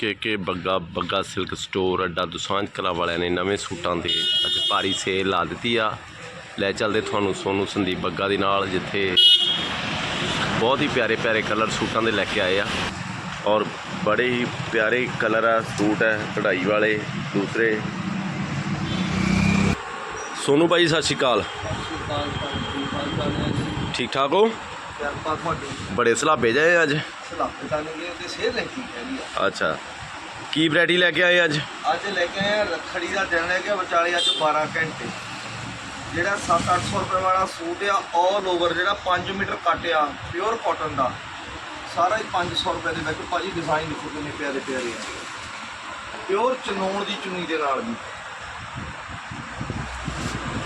K K Bagga Bagga silk store ਅੱਡਾ ਦੁਸਾਂਝ ਕਲਾ ਵਾਲਿਆਂ ਨੇ ਨਵੇਂ ਸੂਟਾਂ ਦੇ ਅੱਜ ਭਾਰੀ ਸੇਲ ਲਾ ਦਿੱਤੀ ਆ। ਲੈ ਚੱਲਦੇ ਤੁਹਾਨੂੰ ਸੋਨੂ ਸੰਦੀਪ ਬੱਗਾ ਦੇ ਨਾਲ ਜਿੱਥੇ ਬਹੁਤ ਹੀ ਪਿਆਰੇ ਪਿਆਰੇ ਕਲਰ ਸੂਟਾਂ ਦੇ ਲੈ ਕੇ ਆਏ ਆ। ਔਰ ਬੜੇ ਹੀ ਪਿਆਰੇ ਕਲਰ ਆ ਸੂਟ ਹੈ ਕਢਾਈ ਵਾਲੇ ਦੂਸਰੇ। ਸੋਨੂ ਭਾਈ ਸਤਿ ਸ਼੍ਰੀ ਅਕਾਲ। ਠੀਕ ਠਾਕ ਹੋ? ਕਿਰਪਾ ਤੁਹਾਡੀ। ਬੜੇ ਸਲਾਬੇ ਜਾਏ ਅੱਜ। ਸਲਾਪੇ ਤਾਂ ਨਹੀਂ ਗਏ ਤੇ ਸੇਧ ਲੈ ਕੇ ਹੈਗੀ ਆ? ਅੱਛਾ। ਕੀ ਵੈਰਾਈਟੀ ਲੈ ਕੇ ਆਏ ਅੱਜ? ਅੱਜ ਲੈ ਕੇ ਆਏ ਆ ਰੱਖੜੀ ਦਾ ਦਿਨ ਲੈ ਕੇ ਵਿਚਾਲੇ ਅੱਜ 12 ਘੰਟੇ। ਜਿਹੜਾ 7-800 ਰੁਪਏ ਵਾਲਾ ਸੂਟ ਆ ਆਲ ਓਵਰ ਜਿਹੜਾ 5 ਮੀਟਰ ਕੱਟ ਆ ਪਿਓਰ ਕਾਟਨ ਦਾ ਸਾਰਾ ਹੀ 500 ਰੁਪਏ ਦੇ ਵਿੱਚ ਭਾਜੀ ਡਿਜ਼ਾਈਨ ਦੇਖੋ ਕਿੰਨੇ ਪਿਆਰੇ ਪਿਆਰੇ ਆ। ਪਿਓਰ ਚਨੋਣ ਦੀ ਚੁੰਨੀ ਦੇ ਨਾਲ ਵੀ।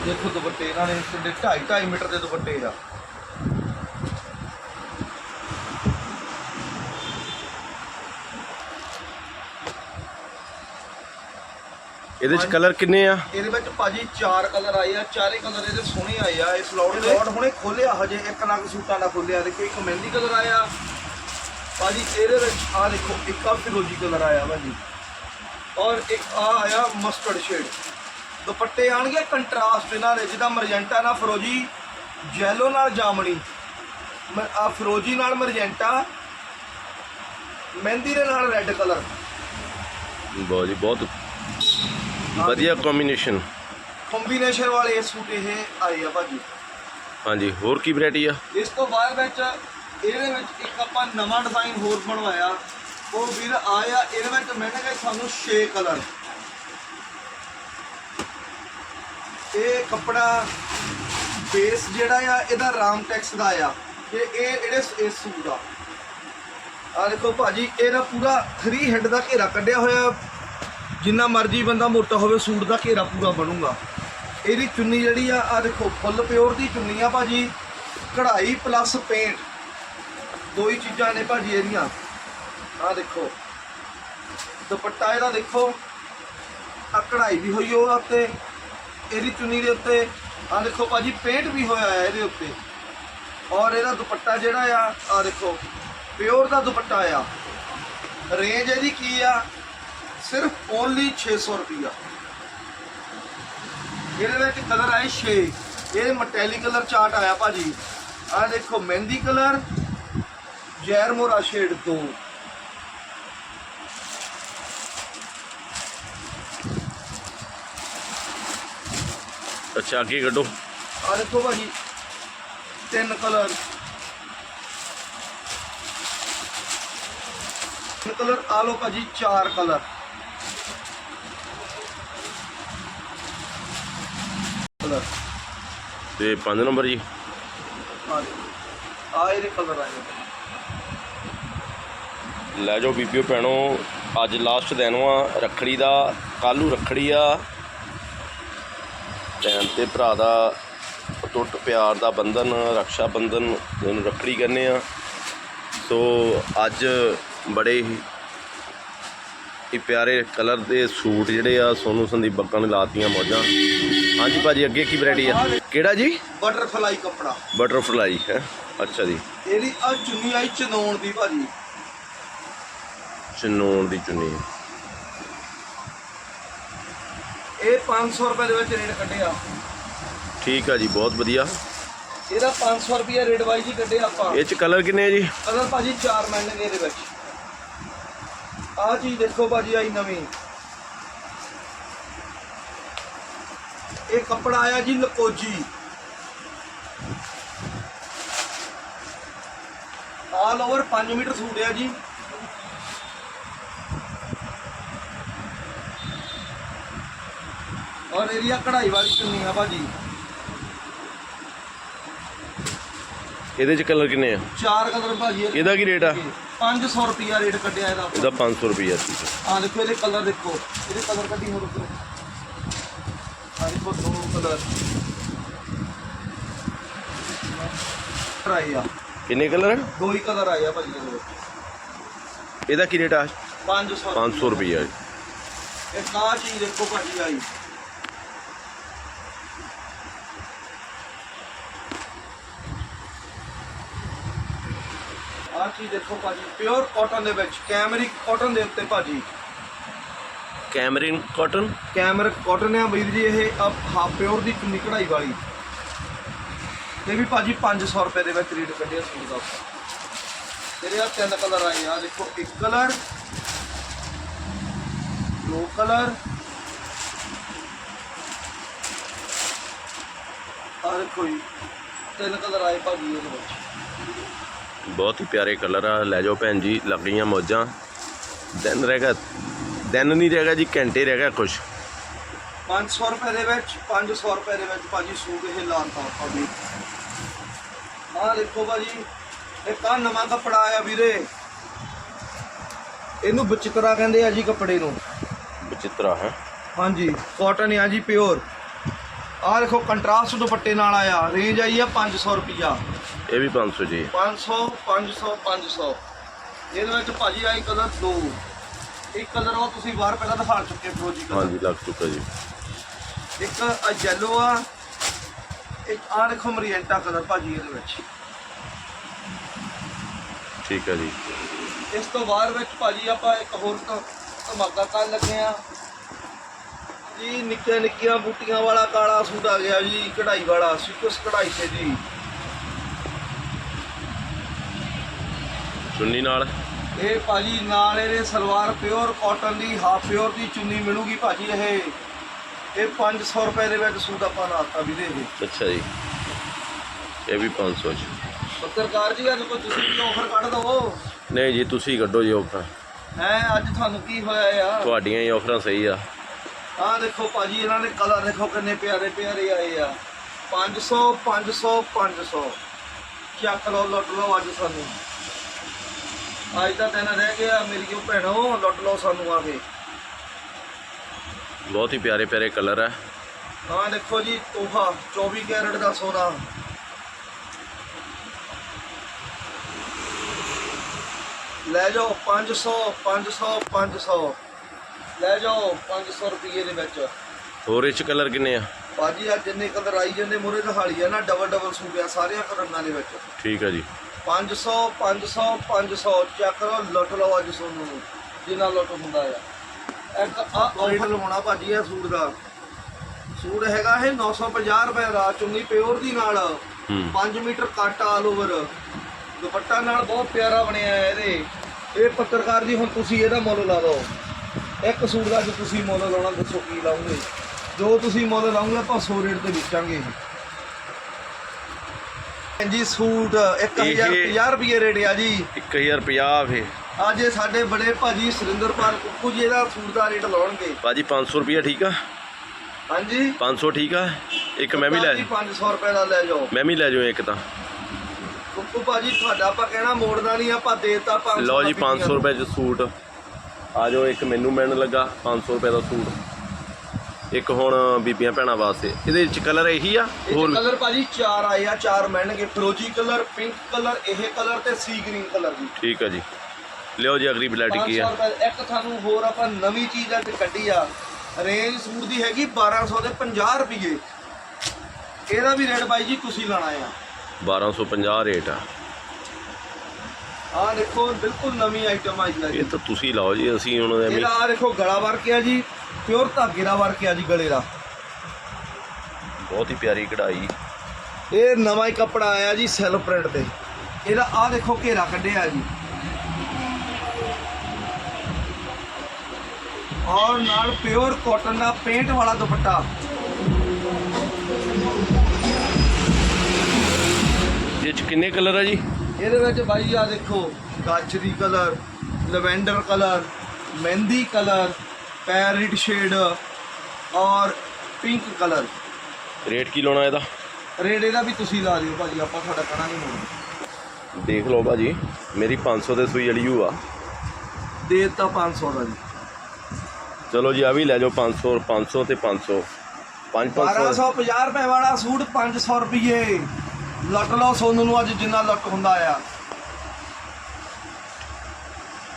ਦੇਖੋ ਦੁਪੱਟੇ ਇਹਨਾਂ ਨੇ ਕਿੰਨੇ 2.5 2.5 ਮੀਟਰ ਦੇ ਦੁਪੱਟੇ ਆ। ਇਹਦੇ ਚ ਕਲਰ ਕਿੰਨੇ ਆ? ਇਹਦੇ ਵਿੱਚ ਭਾਜੀ ਚਾਰ ਕਲਰ ਆਏ ਆ ਚਾਰੇ ਕਲਰ ਇਹਦੇ ਸੋਹਣੇ ਆਏ ਆ ਇਸ ਲੋਟ ਦੇ। ਲੋਟ ਹੁਣੇ ਖੋਲਿਆ ਹਜੇ ਇੱਕ ਨਗ ਸੂਟਾਂ ਦਾ ਖੋਲਿਆ ਦੇਖੋ ਇੱਕ ਮਹਿੰਦੀ ਕਲਰ ਆਇਆ। ਭਾਜੀ ਇਹਦੇ ਵਿੱਚ ਆ ਦੇਖੋ ਇੱਕ ਆ ਫਿਰੋਜੀ ਕਲਰ ਆਇਆ ਭਾਜੀ। ਔਰ ਇੱਕ ਆ ਆਇਆ ਮਸਟਰਡ ਸ਼ੇਡ ਦੁਪੱਟੇ ਆਣਗੇ ਕੰਟਰਾਸਟ ਇਹਨਾਂ ਦੇ ਜਿਹਦਾ ਮਰਜੈਂਟਾ ਨਾਲ ਫਿਰੋਜੀ ਜੈਲੋ ਨਾਲ ਜਾਮਣੀ। ਮ- ਆ ਫਿਰੋਜੀ ਨਾਲ ਮਰਜੈਂਟਾ ਮਹਿੰਦੀ ਦੇ ਨਾਲ ਰੈੱਡ ਕਲਰ ਬਹੁਤ ਜੀ ਬਹੁਤ ਵਧੀਆ ਕੰਬੀਨੇਸ਼ਨ ਕੰਬੀਨੇਸ਼ਨ ਵਾਲੇ ਸੂਟ ਇਹ ਆਏ ਆ ਭਾਜੀ। ਹਾਂਜੀ ਹੋਰ ਕੀ ਵੈਰਾਈਟੀ ਆ? ਇਸ ਤੋਂ ਬਾਅਦ ਵਿੱਚ ਇਹਦੇ ਵਿੱਚ ਇੱਕ ਆਪਾਂ ਨਵਾਂ ਡਿਜ਼ਾਈਨ ਹੋਰ ਬਣਵਾਇਆ। ਉਹ ਵੀਰ ਆਇਆ ਇਹਦੇ ਵਿੱਚ ਮਿਲਣਗੇ ਸਾਨੂੰ 6 ਕਲਰ ਇਹ ਕੱਪੜਾ ਬੇਸ ਜਿਹੜਾ ਆ ਇਹਦਾ ਰਾਮ ਟੈਕਸ ਦਾ ਆ। ਤੇ ਇਹ ਇਹਦੇ ਇਸ ਸੂਟ ਦਾ ਆ ਦੇਖੋ ਭਾਜੀ ਇਹਦਾ ਪੂਰਾ 3 ਹੈਡ ਦਾ ਘੇਰਾ ਕੱਢਿਆ ਹੋਇਆ। ਜਿੰਨਾ ਮਰਜ਼ੀ ਬੰਦਾ ਮੋਟਾ ਹੋਵੇ, ਸੂਟ ਦਾ ਘੇਰਾ ਪੂਰਾ ਬਣੂਗਾ। ਇਹਦੀ ਚੁੰਨੀ ਜਿਹੜੀ ਆ ਆ ਦੇਖੋ ਫੁੱਲ ਪਿਓਰ ਦੀ ਚੁੰਨੀ ਆ ਭਾਜੀ। ਕਢਾਈ ਪਲੱਸ ਪੇਂਟ ਦੋ ਹੀ ਚੀਜ਼ਾਂ ਨੇ ਭਾਜੀ ਇਹਦੀਆਂ। ਆ ਦੇਖੋ। ਦੁਪੱਟਾ ਇਹਦਾ ਦੇਖੋ। ਆ ਕਢਾਈ ਵੀ ਹੋਈ ਉਹ ਉੱਤੇ। ਇਹਦੀ ਚੁੰਨੀ ਦੇ ਉੱਤੇ। ਆ ਦੇਖੋ ਭਾਜੀ ਪੇਂਟ ਵੀ ਹੋਇਆ ਹੈ ਇਹਦੇ ਉੱਤੇ। ਔਰ ਇਹਦਾ ਦੁਪੱਟਾ ਜਿਹੜਾ ਆ ਆ ਦੇਖੋ। ਪਿਓਰ ਦਾ ਦੁਪੱਟਾ ਆ। ਰੇਂਜ ਇਹਦੀ ਕੀ ਆ? ਸਿਰਫ ਓਨਲੀ 600 ਰੁਪਿਆ ਇਹਦੇ ਵਿੱਚ ਕਲਰ ਆਏ 6 ਇਹ ਮਟੈਲੀ ਕਲਰ ਚਾਰਟ ਆਇਆ ਭਾਜੀ। ਆ ਦੇਖੋ ਮਹਿੰਦੀ ਕਲਰ ਜੈਰਮੋਰਾ ਸ਼ੇਡ 2 ਅੱਛਾ ਅੱਗੇ ਕੱਢੋ। ਆ ਦੇਖੋ ਭਾਜੀ ਤਿੰਨ ਕਲਰ ਕਲਰ ਆ ਲਓ ਭਾਜੀ ਚਾਰ ਕਲਰ ਕਲਰ ਤੇ 5 ਨੰਬਰ ਜੀ। ਆ ਦੇਖੋ ਆ ਇਹਦੇ ਕਲਰ ਆਏ ਆ। ਲੈ ਜਾਓ ਬੀਬੀਓ ਭੈਣੋ ਅੱਜ ਲਾਸਟ ਦਿਨ ਵਾ ਰੱਖੜੀ ਦਾ ਕੱਲੂ ਰੱਖੜੀ ਆ। ਭੈਣ ਤੇ ਭਰਾ ਦਾ ਟੁੱਟ ਪਿਆਰ ਦਾ ਬੰਧਨ ਰੱਖਿਆ ਬੰਧਨ ਜਿਹਨੂੰ ਰੱਖੜੀ ਕਹਿੰਦੇ ਆ। ਸੋ ਅੱਜ ਬੜੇ ਹੀ ਪਿਆਰੇ ਕਲਰ ਦੇ ਸੂਟ ਜਿਹੜੇ ਆ ਸੋਨੂ ਸੰਦੀਪ ਬੱਗਾ ਨੇ ਲਾਤੀਆਂ ਮੌਜਾਂ। ਹਾਂਜੀ ਭਾਜੀ ਅੱਗੇ ਕੀ ਵੈਰਾਈਟੀ ਆ? ਕਿਹੜਾ ਜੀ? ਬਟਰਫਲਾਈ ਕੱਪੜਾ। ਬਟਰਫਲਾਈ ਹੈ? ਅੱਛਾ ਜੀ। ਇਹਦੀ ਆ ਚੁੰਨੀ ਆਈ ਚਨੋਣ ਦੀ ਭਾਜੀ। ਚਨੋਣ ਦੀ ਚੁੰਨੀ। ਇਹ 500 ਰੁਪਏ ਦੇ ਵਿੱਚ ਰੇਟ ਕੱਢਿਆ। ਠੀਕ ਆ ਜੀ ਬਹੁਤ ਵਧੀਆ। ਇਹਦਾ 500 ਰੁਪਏ ਰੇਟ ਵਾਈਜ਼ ਹੀ ਕੱਢਿਆ ਆਪਾਂ। ਇਹ ਚ ਕਲਰ ਕਿੰਨੇ ਆ ਜੀ? ਕਲਰ ਭਾਜੀ ਚਾਰ ਮਿਲਣਗੇ ਇਹਦੇ ਵਿੱਚ। ਆਹ ਚੀਜ਼ ਦੇਖੋ ਭਾਜੀ ਆਈ ਨਵੀਂ। ਇਹ ਕੱਪੜਾ ਆਇਆ ਜੀ ਲਕੋਜੀ। ਆਲ ਓਵਰ 5 ਮੀਟਰ ਸੂਟ ਆ ਜੀ। ਔਰ ਏਰੀਆ ਕਢਾਈ ਵਾਲੀ ਚੁੰਨੀ ਆ ਭਾਜੀ। ਇਹਦੇ ਚ ਕਲਰ ਕਿੰਨੇ ਆ? ਚਾਰ ਕਲਰ ਭਾਜੀ। ਇਹਦੇ ਕੀ ਰੇਟ ਆ? 500 ਰੁਪਿਆ ਰੇਟ ਕੱਢਿਆ ਇਹਦਾ। ਇਹਦਾ 500 ਰੁਪਈਆ ਠੀਕ ਹੈ ਆ ਦੇਖੋ ਇਹਦੇ ਕਲਰ ਦੇਖੋ। ਇਹਦੇ ਕਲਰ ਕੱਢੀ ਹੋਰ ਉੱਪਰ। ਦੇਖੋ ਦੋ ਕਲਰ ਆਈ ਆ? ਕਿੰਨੇ ਕਲਰ ਦੋ ਹੀ ਕਲਰ ਆਏ ਆ ਭਾਜੀ ਇਹਦੇ ਵਿੱਚ। ਇਹਦਾ ਕੀ ਰੇਟ ਆ? 500 500 ਰੁਪਈਆ। ਇਹ ਕਾ ਚੀਜ਼ ਦੇਖੋ ਭਾਜੀ ਆਈ। ਆ ਚੀਜ਼ ਦੇਖੋ ਭਾਜੀ ਪਿਓਰ ਕਾਟਨ ਦੇ ਵਿੱਚ ਕੈਮਰਿਕ ਕਾਟਨ ਦੇ ਉੱਤੇ ਭਾਜੀ। ਕੈਮਰਿਨ ਕਾਟਨ? ਕੈਮਰਿਕ ਕਾਟਨ ਆ ਵੀਰ ਜੀ ਇਹ ਹਾਫ ਪਿਓਰ ਦੀ ਚੁੰਨੀ ਕਢਾਈ ਵਾਲੀ। ਇਹ ਵੀ ਭਾਜੀ 500 ਰੁਪਏ ਦੇ ਵਿੱਚ ਰੇਟ ਕੱਢਿਆ ਸੂਟ ਦਾ। ਤੇਰੇ ਆ ਤਿੰਨ ਕਲਰ ਆਏ ਆ ਦੇਖੋ ਇੱਕ ਕਲਰ ਦੋ ਕਲਰ ਦੇਖੋ ਜੀ ਤਿੰਨ ਕਲਰ ਆਏ ਭਾਜੀ ਇਹਦੇ ਵਿੱਚ। ਬਹੁਤ ਹੀ ਪਿਆਰੇ ਕਲਰ ਆ। ਲੈ ਜਾਓ ਭੈਣ ਜੀ ਲੱਗ ਗਈਆਂ ਮੌਜਾਂ। ਦਿਨ ਰਹਿ ਗਿਆ ਦਿਨ ਨਹੀਂ ਰਹਿ ਗਿਆ ਜੀ ਘੰਟੇ ਰਹਿ ਗਿਆ ਕੁਛ। 500 ਰੁਪਏ ਦੇ ਵਿੱਚ 500 ਰੁਪਏ ਦੇ ਵਿੱਚ ਭਾਜੀ ਸੂਟ ਇਹ ਲਾਤਾ ਆਪਾਂ ਵੀ। ਆਹ ਦੇਖੋ ਭਾਜੀ ਇਹ ਕਾ ਨਵਾਂ ਕੱਪੜਾ ਆਇਆ ਵੀਰੇ। ਇਹਨੂੰ ਬਚਿਤਰਾ ਕਹਿੰਦੇ ਆ ਜੀ ਕੱਪੜੇ ਨੂੰ। ਵਿਚਿਤਰਾ ਹੈ। ਹਾਂਜੀ ਕਾਟਨ ਆ ਜੀ ਪਿਓਰ ਆਹ ਦੇਖੋ ਕੰਟਰਾਸਟ ਦੁਪੱਟੇ ਨਾਲ ਆਇਆ ਰੇਂਜ ਆਈ ਆ 500 ਰੁਪਿਆ ਇਹ ਵੀ 500 ਜੀ। 500 500 500 ਇਹਦੇ ਵਿੱਚ ਭਾਜੀ ਆਈ ਕਲਰ ਦੋ। ਇੱਕ ਕਲਰ ਉਹ ਤੁਸੀਂ ਬਾਹਰ ਪਹਿਲਾਂ ਦਿਖਾ ਚੁੱਕੇ ਫਰੋਜੀ ਕਲਰ। ਹਾਂਜੀ ਲੱਗ ਚੁੱਕਾ ਜੀ। ਇੱਕ ਆ yellow ਆ ਇੱਕ ਆ ਦੇਖੋ ਮਰੀਐਂਟਾ ਕਲਰ ਭਾਜੀ ਇਹਦੇ ਵਿੱਚ। ਠੀਕ ਹੈ ਜੀ। ਇਸ ਤੋਂ ਬਾਅਦ ਵਿੱਚ ਭਾਜੀ ਆਪਾਂ ਇੱਕ ਹੋਰ ਧਮਾਕਾ ਕਰਨ ਲੱਗੇ ਆ ਜੀ ਨਿੱਕੀਆਂ ਨਿੱਕੀਆਂ ਬੂਟੀਆਂ ਵਾਲਾ ਕਾਲਾ ਸੂਟ ਆ ਗਿਆ ਜੀ ਕਢਾਈ ਵਾਲਾ ਸਿਕਸ ਕਢਾਈ ਤੇ ਜੀ। ਚੁੰਨੀ ਨਾਲ। ਇਹ ਭਾਜੀ ਨਾਲ ਇਹਦੇ ਸਲਵਾਰ ਪਿਓਰ ਕਾਟਨ ਦੀ ਹਾਫ ਪਿਓਰ ਦੀ ਚੁੰਨੀ ਮਿਲੂਗੀ ਭਾਜੀ ਇਹ। ਇਹ 500 ਰੁਪਏ ਦੇ ਵਿੱਚ ਸੂਟ ਆਪਾਂ ਲਾਤਾ ਵੀਰੇ ਇਹ। ਅੱਛਾ ਜੀ। ਇਹ ਵੀ 500 ਜੀ ਪੱਤਰਕਾਰ ਜੀ ਅੱਜ ਕੋਈ ਤੁਸੀਂ ਵੀ ਆਫਰ ਕੱਢ ਦਵੋ। ਨਹੀਂ ਜੀ ਤੁਸੀਂ ਕੱਢੋ ਜੀ ਆਫਰਾਂ ਹੈ ਅੱਜ ਤੁਹਾਨੂੰ ਕੀ ਹੋਇਆ ਆ? ਤੁਹਾਡੀਆਂ ਹੀ ਆਫਰਾਂ ਸਹੀ ਆ। ਆਹ ਦੇਖੋ ਭਾਜੀ ਇਹਨਾਂ ਦੇ ਕਲਰ ਦੇਖੋ ਕਿੰਨੇ ਪਿਆਰੇ ਪਿਆਰੇ ਆਏ ਆ। 500 500 500 ਚੱਕ ਲਓ ਲੁੱਟ ਲਓ ਅੱਜ ਸਾਨੂੰ। ਅੱਜ ਦਾ ਦਿਨ ਰਹਿ ਗਿਆ ਮੇਰੀ ਜੋ ਭੈਣੋ ਲੁੱਟ ਲਓ ਸਾਨੂੰ ਆ ਕੇ। ਬਹੁਤ ਹੀ ਪਿਆਰੇ ਪਿਆਰੇ ਕਲਰ ਆ। ਆਹ ਦੇਖੋ ਜੀ ਤੋਹਫਾ 24 ਕੈਰਟ ਦਾ ਸੋਨਾ। ਲੈ ਜਾਓ 500 500 500 ਲੈ ਜਾਓ 500 ਰੁਪਏ ਦੇ ਵਿੱਚ। ਹੋਰ ਇਹ ਚ ਕਲਰ ਕਿੰਨੇ ਆ? ਬਾਜੀ ਆ ਜਿੰਨੇ ਕਲਰ ਆਈ ਜਾਂਦੇ ਮੋਰੇ ਦਿਹਾੜੀ ਆ ਨਾ ਡਬਲ ਡਬਲ ਸੂਟ ਆ ਸਾਰਿਆਂ ਕਲਰਾਂ ਦੇ ਵਿੱਚ। ਠੀਕ ਹੈ ਜੀ। 500 500 500 ਚੱਕ ਲਓ ਲੁੱਟ ਲਓ ਅੱਜ ਸੋਨੂੰ ਜਿੰਨਾ ਲੁੱਟ ਹੁੰਦਾ ਆ। ਇੱਕ ਆ ਆਫਰ ਲਵਾਉਣਾ ਭਾਜੀ ਇਹ ਸੂਟ ਦਾ। ਸੂਟ ਹੈਗਾ ਇਹ 950 ਰੁਪਏ ਦਾ ਚੁੰਨੀ ਪਿਓਰ ਦੀ ਨਾਲ। ਹੂੰ। 5 ਮੀਟਰ ਕੱਟ ਆਲ ਓਵਰ ਦੁਪੱਟਾ ਨਾਲ ਬਹੁਤ ਪਿਆਰਾ ਬਣਿਆ ਹੈ ਇਹਦੇ। ਇਹ ਪੱਤਰਕਾਰ ਜੀ ਹੁਣ ਤੁਸੀਂ ਇਹਦਾ ਮੁੱਲ ਲਾ ਦਿਓ ਇੱਕ ਸੂਟ ਦਾ ਜੇ ਤੁਸੀਂ ਮੁੱਲ ਲਾਉਣਾ ਦੱਸੋ ਕੀ ਲਾਉਂਗੇ? ਜੋ ਤੁਸੀਂ ਮੁੱਲ ਲਾਉਂਗੇ ਆਪਾਂ 100 ਰੇਟ ਤੇ ਵੇਚਾਂਗੇ। ਜੀ ਸੂਟ 1050 ਰੁਪਏ ਰੇਟ ਆ ਜੀ। 1050 ਫੇ ਅੱਜ ਇਹ ਸਾਡੇ ਬੜੇ ਭਾਜੀ ਸੁਰਿੰਦਰਪਾਲ ਕੁੱਕੂ ਜੀ ਇਹਦਾ ਸੂਟ ਦਾ ਰੇਟ ਲਾਉਣਗੇ। ਭਾਜੀ 500 ਰੁਪਿਆ ਠੀਕ ਆ? ਹਾਂਜੀ। 500 ਠੀਕ ਆ? ਇੱਕ ਮੈਂ ਵੀ ਲੈ ਭਾਜੀ 500 ਰੁਪਏ ਦਾ ਲੈ ਜਾਓ। ਮੈਂ ਵੀ ਲੈ ਜਾਉਂ ਇੱਕ ਤਾਂ। ਕੁੱਕੂ ਭਾਜੀ ਤੁਹਾਡਾ ਆਪਾਂ ਕਹਿਣਾ ਮੋੜਦਾ ਨਹੀਂ ਆਪਾਂ ਦੇਤਾ 500 ਲਓ ਜੀ ਦਾ 500 ਰੁਪਏ ਚ ਸੂਟ। ਆ ਜਾਓ ਇੱਕ ਮੈਨੂੰ ਮਿਲਣ ਲੱਗਾ 500 ਰੁਪਏ ਦਾ ਸੂਟ। ਇੱਕ ਹੁਣ ਬੀਬੀਆਂ ਭੈਣਾਂ ਵਾਸਤੇ। ਇਹਦੇ ਵਿੱਚ ਕਲਰ ਇਹੀ ਆ ਹੋਰ ਕਲਰ ਭਾਜੀ ਚਾਰ ਆਏ ਆ ਚਾਰ ਮਿਲਣਗੇ। ਫਿਰੋਜੀ ਕਲਰ ਪਿੰਕ ਕਲਰ ਇਹ ਕਲਰ ਤੇ ਸੀ ਗ੍ਰੀਨ ਕਲਰ ਜੀ ਠੀਕ ਆ ਜੀ। ਲਿਓ ਜੀ ਅਗਲੀ ਵੈਰਾਈਟੀ ਕੀ 500 ਆ ਰੁਪਏ ਇੱਕ ਤੁਹਾਨੂੰ ਹੋਰ ਆਪਾਂ ਨਵੀਂ ਚੀਜ਼ ਅੱਜ ਕੱਢੀ ਆ। ਰੇਂਜ ਸੂਟ ਦੀ ਹੈਗੀ 1200 ਦੇ 50 ਰੁਪਏ ਇਹਦਾ ਵੀ ਰੇਟ ਬਾਈ ਜੀ ਤੁਸੀਂ ਲਾਣਾ ਆ। 1250 ਰੇਟ ਆ। ਆਹ ਦੇਖੋ ਬਿਲਕੁਲ ਨਵੀਂ ਆਈਟਮ ਆਈ ਆ ਜੀ ਇਹ ਤਾਂ ਤੁਸੀਂ ਲਾਓ ਜੀ ਅਸੀਂ ਹੁਣ ਐਵੇਂ ਇਹਦਾ ਆ ਦੇਖੋ ਗਲਾ ਵਰਕ ਆ ਜੀ। ਪਿਓਰ ਧਾਗੇ ਦਾ ਵਰਕ ਆ ਜੀ ਗਲੇ ਦਾ। ਬਹੁਤ ਹੀ ਪਿਆਰੀ ਕਢਾਈ। ਇਹ ਨਵਾਂ ਹੀ ਕੱਪੜਾ ਆਇਆ ਜੀ ਸੈਲਫ ਪ੍ਰਿੰਟ ਤੇ। ਇਹਦਾ ਆ ਦੇਖੋ ਘੇਰਾ ਕੱਢਿਆ ਜੀ। ਔਰ ਨਾਲ ਪਿਓਰ ਕਾਟਨ ਦਾ ਪੇਂਟ ਵਾਲਾ ਦੁਪੱਟਾ। ਇਹ ਚ ਕਿੰਨੇ ਕਲਰ ਆ ਜੀ? ਇਹਦੇ ਵਿੱਚ ਬਾਈ ਆ ਦੇਖੋ ਗਾਜਰੀ ਕਲਰ ਲਵੈਂਡਰ ਕਲਰ ਮਹਿੰਦੀ ਕਲਰ ਪੈਰਿਟ ਸ਼ੇਡ ਔਰ ਪਿੰਕ ਕਲਰ ਰੇਟ ਕੀ ਲਾਉਣਾ ਇਹਦਾ? ਰੇਟ ਇਹਦਾ ਵੀ ਤੁਸੀਂ ਲਾ ਦਿਓ ਭਾਜੀ ਆਪਾਂ ਤੁਹਾਡਾ ਨਹੀਂ ਮੋੜਨਾ ਦੇਖ ਲਓ ਭਾਜੀ ਮੇਰੀ 500 ਦੇ ਸੂਈ ਵਾਲੀ ਓ ਆ। ਦੇ ਦਿੱਤਾ 500 ਦਾ ਜੀ। ਚਲੋ ਜੀ ਆ ਵੀ ਲੈ ਜਾਓ 500 500 ਤੇ 500 5 500 1250 ਰੁਪਏ ਵਾਲਾ ਸੂਟ 500 ਰੁਪਏ। ਲੱਟ ਲਓ ਸੋਨੂੰ ਨੂੰ ਅੱਜ ਜਿੰਨਾ ਲੱਟ ਹੁੰਦਾ ਆ।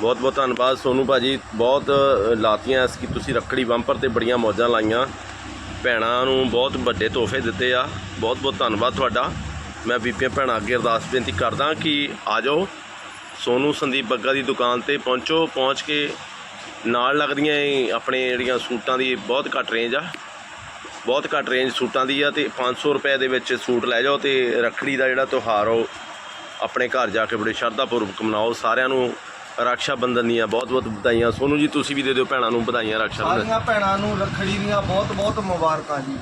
ਬਹੁਤ ਬਹੁਤ ਧੰਨਵਾਦ ਸੋਨੂ ਭਾਜੀ। ਬਹੁਤ ਲਾਤੀਆਂ ਇਸ ਕੀ ਤੁਸੀਂ ਰੱਖੜੀ ਬੰਪਰ ਤੇ ਬੜੀਆਂ ਮੌਜਾਂ ਲਾਈਆਂ। ਭੈਣਾਂ ਨੂੰ ਬਹੁਤ ਵੱਡੇ ਤੋਹਫੇ ਦਿੱਤੇ ਆ। ਬਹੁਤ ਬਹੁਤ ਧੰਨਵਾਦ ਤੁਹਾਡਾ। ਮੈਂ ਬੀਬੀਆਂ ਭੈਣਾਂ ਅੱਗੇ ਅਰਦਾਸ ਬੇਨਤੀ ਕਰਦਾ ਕਿ ਆ ਜਾਓ ਸੋਨੂ ਸੰਦੀਪ ਬੱਗਾ ਦੀ ਦੁਕਾਨ ਤੇ ਪਹੁੰਚੋ। ਪਹੁੰਚ ਕੇ ਨਾਲ ਲੱਗਦੀਆਂ ਇਹ ਆਪਣੇ ਜਿਹੜੀਆਂ ਸੂਟਾਂ ਦੀ ਬਹੁਤ ਘੱਟ ਰੇਂਜ ਆ। ਬਹੁਤ ਘੱਟ ਰੇਂਜ ਸੂਟਾਂ ਦੀ ਆ ਤੇ 500 ਰੁਪਏ ਦੇ ਵਿੱਚ ਸੂਟ ਲੈ ਜਾਓ ਤੇ ਰੱਖੜੀ ਦਾ ਜਿਹੜਾ ਤਿਉਹਾਰ ਉਹ ਆਪਣੇ ਘਰ ਜਾ ਕੇ ਬੜੇ ਸ਼ਰਧਾਪੂਰਵਕ ਮਨਾਓ। ਸਾਰਿਆਂ ਨੂੰ ਰੱਖਿਆ ਬੰਧਨ ਦੀਆਂ ਬਹੁਤ ਬਹੁਤ ਵਧਾਈਆਂ। ਸੋਨੂ ਜੀ ਤੁਸੀਂ ਵੀ ਦੇ ਦਿਓ ਭੈਣਾਂ ਨੂੰ ਵਧਾਈਆਂ ਰੱਖਿਆ ਬੰਧਨ ਸਾਰੀਆਂ ਭੈਣਾਂ ਨੂੰ ਰੱਖੜੀ ਦੀਆਂ ਬਹੁਤ ਬਹੁਤ ਮੁਬਾਰਕਾਂ ਜੀ।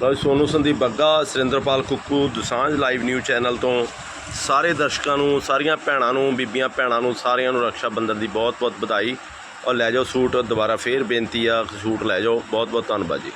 ਲਓ Sonu Sandeep Bagga Surinderpal Kukku Dosanjh live news channel ਤੋਂ ਸਾਰੇ ਦਰਸ਼ਕਾਂ ਨੂੰ ਸਾਰੀਆਂ ਭੈਣਾਂ ਨੂੰ ਬੀਬੀਆਂ ਭੈਣਾਂ ਨੂੰ ਸਾਰਿਆਂ ਨੂੰ ਰੱਖਿਆ ਬੰਧਨ ਦੀ ਬਹੁਤ ਬਹੁਤ ਵਧਾਈ। ਔਰ ਲੈ ਜਾਓ ਸੂਟ ਦੁਬਾਰਾ ਫੇਰ ਬੇਨਤੀ ਆ ਸੂਟ ਲੈ ਜਾਓ। ਬਹੁਤ ਬਹੁਤ ਧੰਨਵਾਦ ਜੀ।